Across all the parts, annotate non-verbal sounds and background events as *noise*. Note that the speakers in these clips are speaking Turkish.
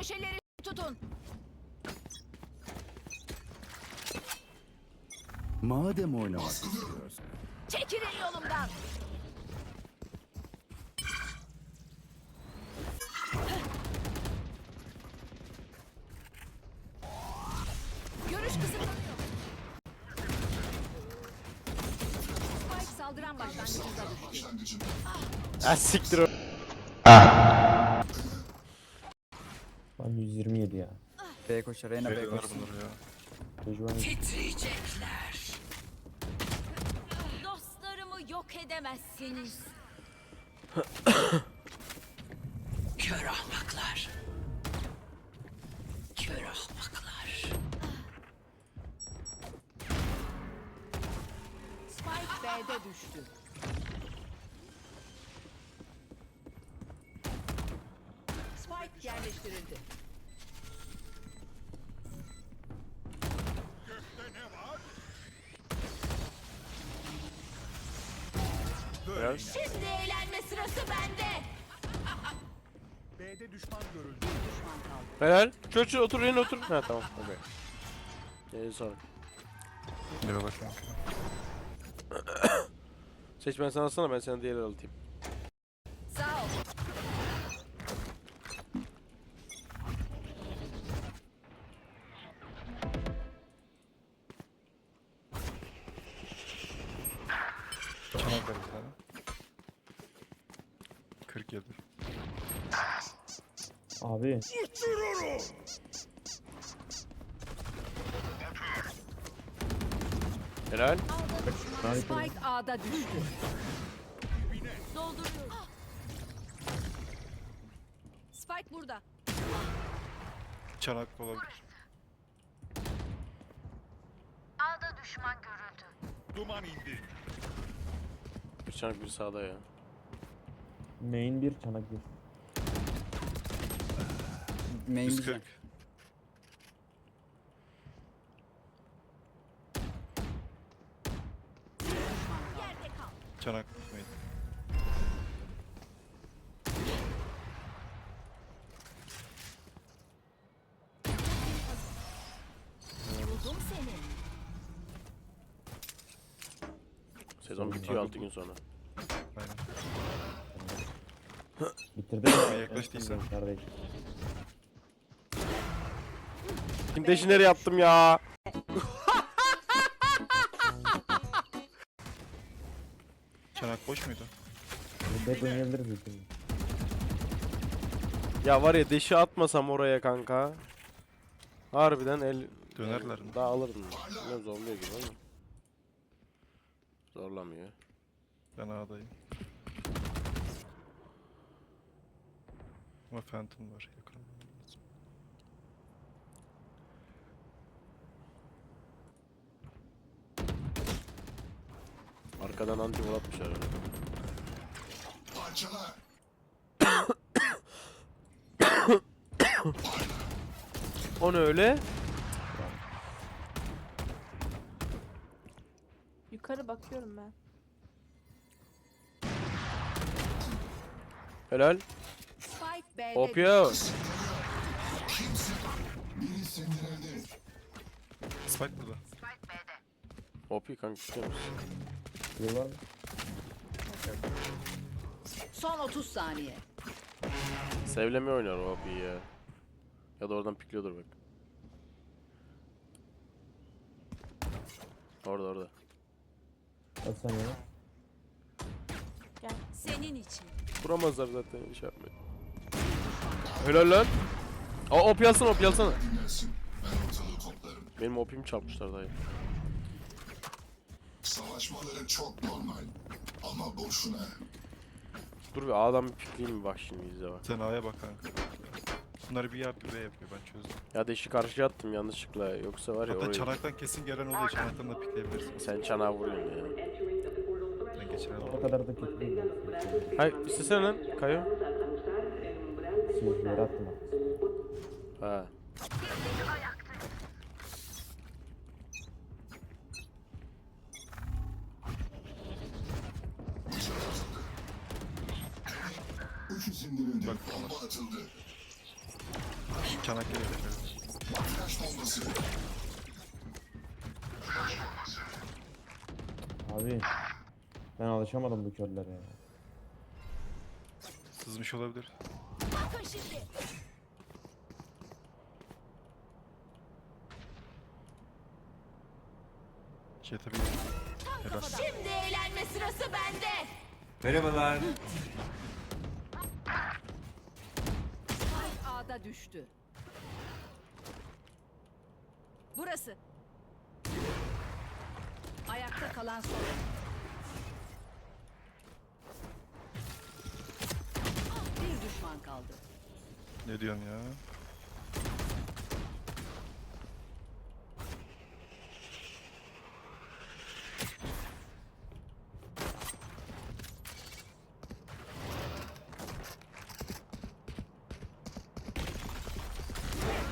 Köşeleri tutun. Madem oynamak istiyorsun. Çekilin yolumdan. Görüş kısıtlanıyor. Spike saldıran başlangıcında düştü. Ha siktir o. Lan 127 ya. B koşar, Reyna B Veriyorlar koşar. bunları ya. Tecrüben Titriyecekler. Dostlarımı yok edemezsiniz. Kör ahmaklar. Kör ahmaklar. Spike B'de düştü. Spike yerleştirildi. Biraz. Şimdi eğlenme sırası bende. B'de düşman görüldü. Düşman kaldı. Helal. Çöl çöl otur yerine otur. Ha tamam. Okey. Neyse sonra. Seç ben sana alsana ben sana diğer alayım. A'da düştü. Dolduruyorum. Spike burada. Çanak olabilir. Duman indi. Bir çanak bir sağda ya. main 1 çanak 1. Main 140. Yerde kal. Çanak tutmayın. Buldum seni. Sezon bitiyor 6 gün sonra. Aynen. Bitirdim. yaklaştıysa. Kardeş. Kim deşinleri yaptım ya. Back oynayabiliriz. Ya var ya deşi atmasam oraya kanka. Harbiden el... Dönerler mi? Daha alırdım. Ne zorluyor gibi ama. Zorlamıyor. Ben A'dayım. Ama Phantom var yakın. Arkadan anti vol atmışlar. Öyle. o ne öyle? Yukarı bakıyorum ben. Helal. Spike B'de ya. Spike burada. Hop kanka tutuyor musun? Mı? Son 30 saniye. Sevleme oynar o Hopi ya. Ya da oradan pikliyordur bak. Orada orada. Kaç saniye var? Senin için. Vuramazlar zaten şey yapmayın. Helal lan. Aa op alsana op alsana. Benim opimi çalmışlar dayı. Savaşmaları çok normal. Ama boşuna. Dur bir A'dan bir pikleyeyim mi bak şimdi izle bak. Sen A'ya bak kanka. Bunları bir yer bir B yapıyor ben çözdüm. Ya deşi karşıya attım yanlışlıkla yoksa var ya Hatta orayı... çanaktan kesin gelen oluyor. Çanaktan da pikleyebilirsin. Sen çanağa vuruyorsun ya. Ben geçen O kadar da kötü değil. yani. Hay istesene lan Kayo. Siz yere attım artık. Ha. Üç isimlerinde bomba atıldı. Çanakkale'de. Flash bombası. Abi. Ben alışamadım bu körlere ya. Sızmış olabilir. Bakın şimdi. Şey tabii. Helal. Şimdi eğlenme sırası bende. Merhabalar. Düştü. Burası. Ayakta kalan son. Bir düşman kaldı. Ne diyorsun ya?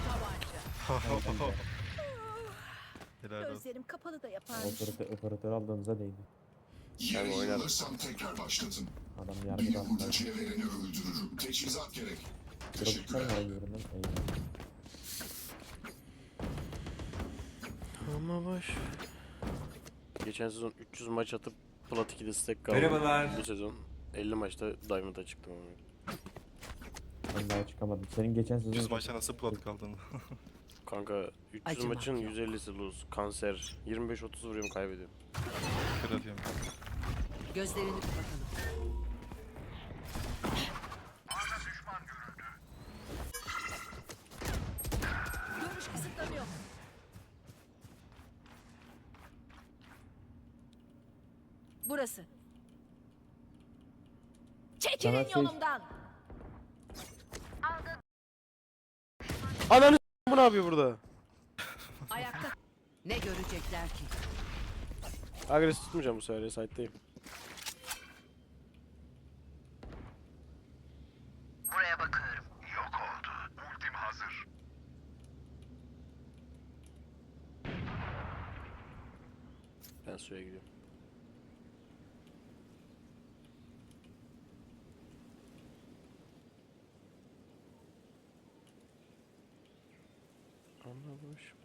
Tabanca. Helal olsun. Gözlerim kapalı da yaparmış. Operatör, operatör aldığımıza değdi. Yere oynarım. yığılırsam tekrar başlatın. Adam Beni yargıda burada atlar. çevireni öldürürüm. Teçhizat gerek. Teşekkürler. lan yerinden? Eyvallah. Ama boş. Geçen sezon 300 maç atıp Plat 2'de stack kaldım. Merhabalar. Bu sezon 50 maçta Diamond'a çıktım. ama. Ben daha çıkamadım. Senin geçen sezon 100 maçta nasıl plat kaldın? *laughs* Kanka 300 Acımak maçın yok. 150'si lose. Kanser. 25-30 vuruyorum kaybediyorum. Kral yemin. Gözlerini kapatalım. Görüş kısıtlanıyor. Burası. Çekilin Sana şey- yolumdan. Ananı yapıyor burada? Ayakta. Ne görecekler ki? Agresif tutmayacağım bu sefer ya site'deyim. Yok oldu. Ultim hazır. Ben suya gidiyorum.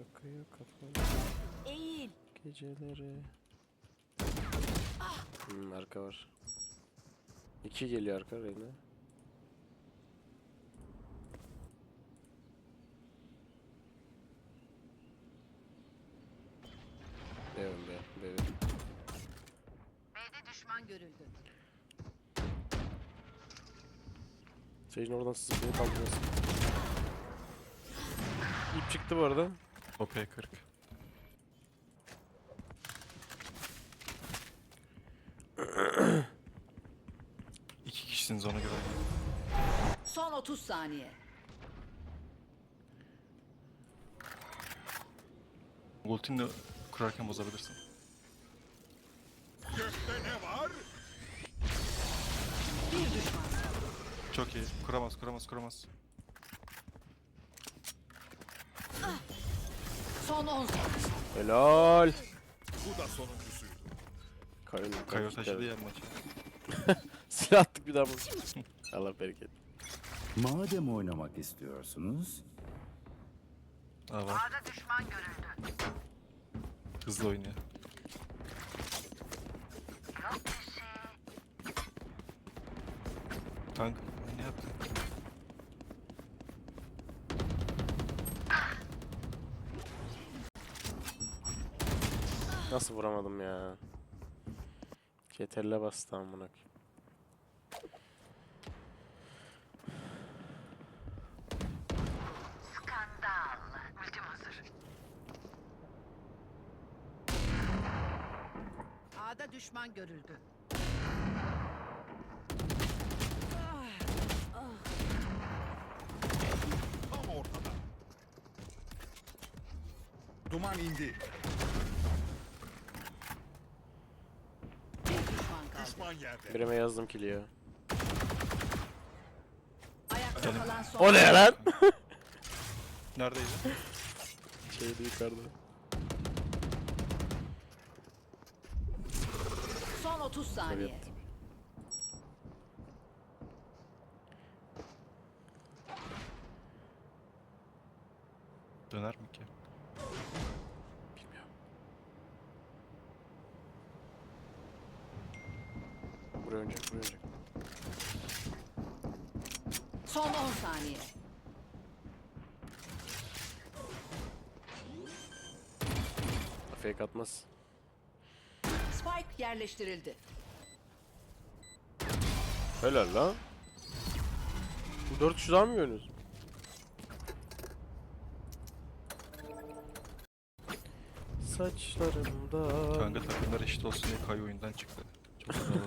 Boş bakıyor kafam Eğil. geceleri. Hmm, arka var. İki geliyor arka Reyna. Beğen be, beğen. B'de düşman görüldü. Sage'in oradan sızıp beni kaldırmasın. İp çıktı bu arada. OP 40. *clears throat* İki kişisiniz ona göre. Son 30 saniye. Ultimle kurarken bozabilirsin. Gökte ne var? Bir düşman. Çok iyi. Kuramaz, kuramaz, kuramaz. Son 10 saniye. Helal. Bu da sonuncusuydu. Kayın, Kayo kaç- taşıdı ya maçı. *laughs* Silah attık bir daha bu. *laughs* Allah bereket. Madem oynamak istiyorsunuz, Aa var. Hızlı oynuyor. Kanka ne yaptın? Nasıl vuramadım ya? Yeterle bastı amına. A'da düşman görüldü. tam ortada. Duman indi. Bir düşman yerde. Birime yazdım kili ya. Ayakta kalan son. O ne lan? *laughs* Neredeydi? Şeydi yukarıda. Son 30 saniye. Evet. Döner mi ki? Bilmiyorum. Buraya oynayacak, buraya oynayacak. Son 10 saniye. Fake atmaz. Spike yerleştirildi. Helal lan. Bu 4 kişi daha mı yiyorsunuz? Saçlarımda Kanka takımlar eşit olsun diye Kay oyundan çıktı. Çok güzel oldu.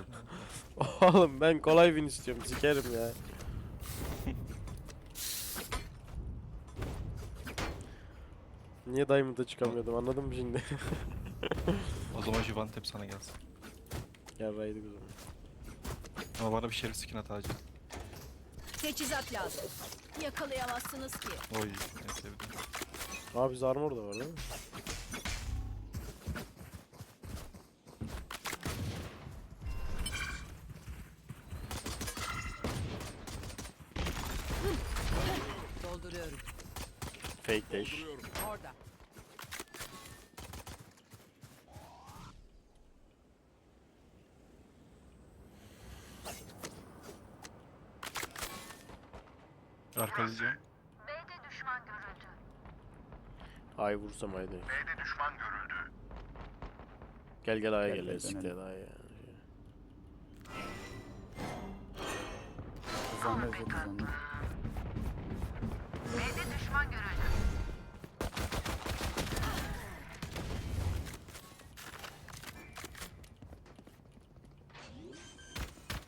*laughs* Oğlum ben kolay win istiyorum sikerim ya. Niye Diamond'a çıkamıyordum anladın mı şimdi? O zaman Jivantep sana gelsin. Yarraydık o zaman. Ama bana bir şerif skin at acil. Teçhizat lazım. Yakalayamazsınız ki. Oy en sevdiğim. Aa biz armor da var değil mi? Dolduruyorum. Fake dash. Orada. Arkalayacağım. Ay vursam haydi. B'de düşman görüldü. Gel gel aya Gel, gel. gel, Siktir dönelim. aya. Hızlandı hızlı hızlandı.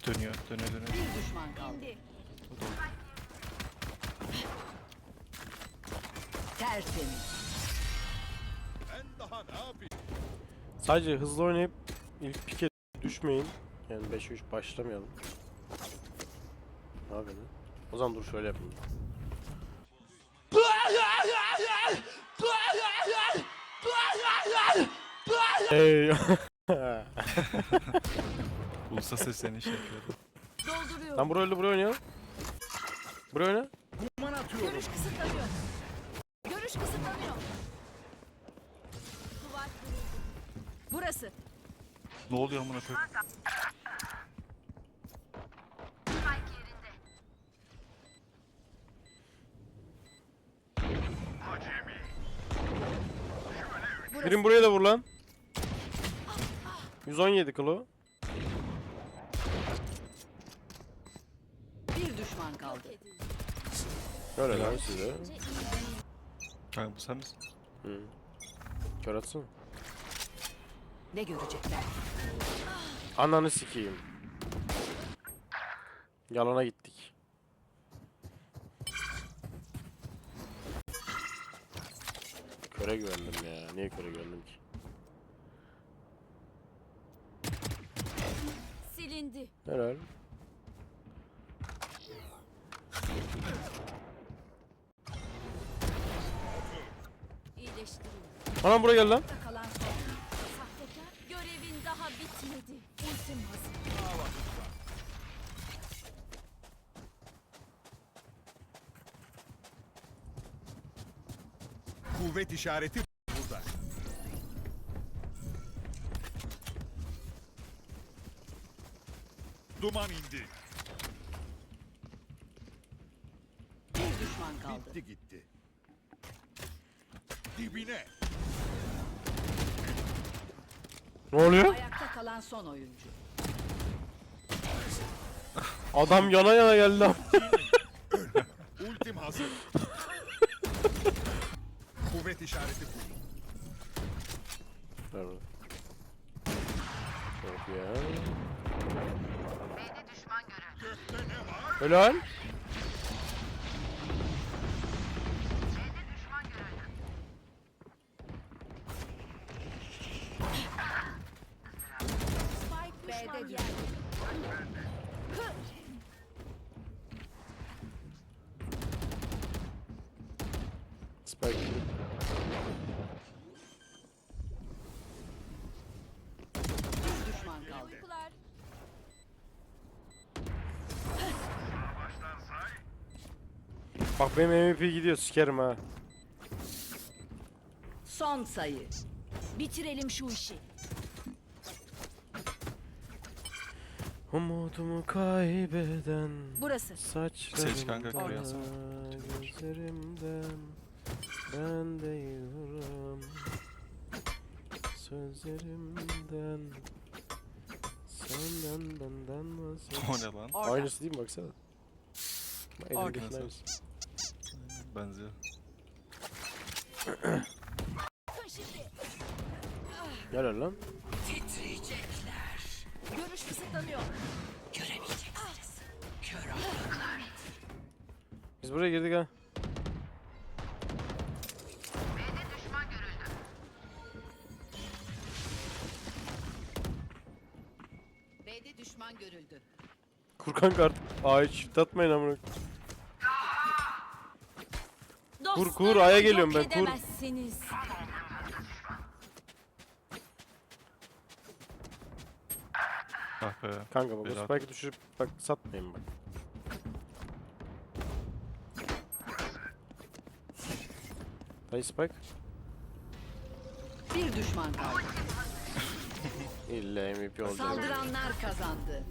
Dönüyor, dönüyor, dönüyor. Bir düşman kaldı. O da Tertemiz. Ben daha ne yapayım? Sadece hızlı oynayıp ilk pike düşmeyin. Yani 5'e 3 başlamayalım. Ne yapayım? lan? O zaman dur şöyle yapayım. Ey. *laughs* Ulusal seslerini şey yapıyordu. Dolduruyorum. Lan buraya öldü buraya oynayalım. Buraya oyna. Duman atıyorum. Görüş kısıtlanıyor. Görüş kısıtlanıyor. Duvar kırıldı. Burası. Ne oluyor amına koyayım? Birim buraya da vur lan. 117 kilo. Bir düşman kaldı. Öyle lan size. Kanka bu sen misin? Hı. Kör atsana. Ne görecekler? Ananı sikeyim. Yalana gittik. Köre güvendim ya. Niye köre güvendim ki? Silindi. Helal. Anam buraya gel lan. Kalan son. Sahtekar görevin daha bitmedi. Ultim hazır. Kuvvet işareti burada. Duman indi. Bir düşman kaldı. Bitti gitti. Dibine. Ne oluyor? Ayakta kalan son oyuncu. Adam yana yana geldi lan. Ultim hazır. Kuvvet işareti bu. Ver bunu. Çok ya. Helal. Yerde. Spike. Bir düşman kaldı. Bak benim MVP gidiyor sikerim ha. Son sayı. Bitirelim şu işi. Umudumu kaybeden Burası. Seç kanka, gözlerimden ben değilim sözlerimden senden benden O vazgeç. ne lan? Orada. Aynısı değil mi baksana? Elimdekinin Orada. aynısı. Benziyor. Gel lan. Biz buraya girdik ha. B'de düşman görüldü. Kurkan kart. Ay çift atmayın amına. Kur, kur, aya geliyorum ben, kur. edemezsiniz. Ah be. Kanka bak Berat. spike'ı düşürüp bak satmayın bak. Dayı spike. Bir düşman kaldı. İlla MVP olacak. Saldıranlar kazandı.